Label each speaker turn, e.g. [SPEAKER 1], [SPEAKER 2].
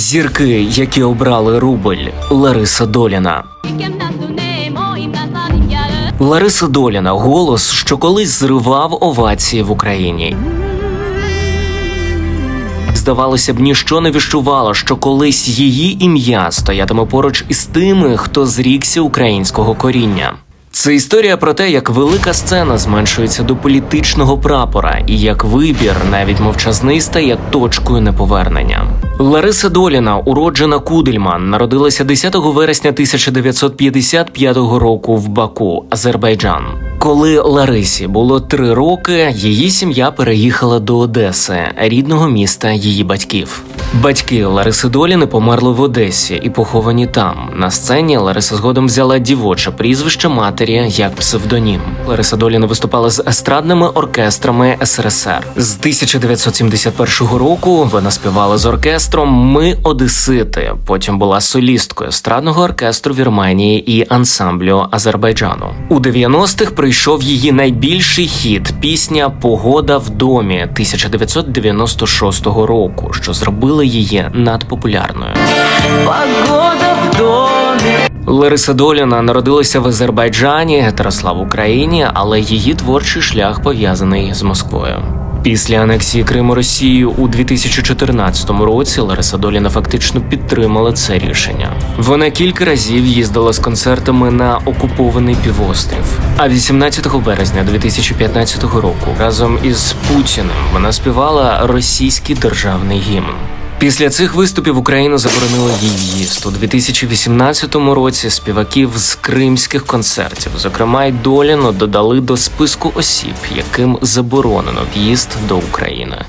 [SPEAKER 1] Зірки, які обрали рубль, Лариса Доліна. Лариса Доліна голос, що колись зривав овації в Україні. Здавалося б, ніщо не віщувало, що колись її ім'я стоятиме поруч із тими, хто зрікся українського коріння. Це історія про те, як велика сцена зменшується до політичного прапора, і як вибір, навіть мовчазний, стає точкою неповернення. Лариса Доліна, уроджена Кудельман, народилася 10 вересня 1955 року в Баку, Азербайджан. Коли Ларисі було три роки, її сім'я переїхала до Одеси, рідного міста її батьків. Батьки Лариси Доліни померли в Одесі і поховані там. На сцені Лариса згодом взяла дівоче прізвище матері як псевдонім. Лариса Доліна виступала з естрадними оркестрами СРСР. З 1971 року вона співала з оркестром Ми Одесити. Потім була солісткою естрадного оркестру Вірменії і ансамблю Азербайджану. У 90-х прийшов її найбільший хіт пісня Погода в домі 1996 року, що зробила її надпопулярною.
[SPEAKER 2] Погода в домі.
[SPEAKER 1] Лариса Доліна народилася в Азербайджані та росла в Україні, але її творчий шлях пов'язаний з Москвою. Після анексії Криму Росією у 2014 році Лариса Доліна фактично підтримала це рішення. Вона кілька разів їздила з концертами на окупований півострів. А 18 березня 2015 року разом із Путіним вона співала російський державний гімн. Після цих виступів Україна заборонила їй в'їзд у 2018 році. Співаків з кримських концертів, зокрема й Доліну, додали до списку осіб, яким заборонено в'їзд до України.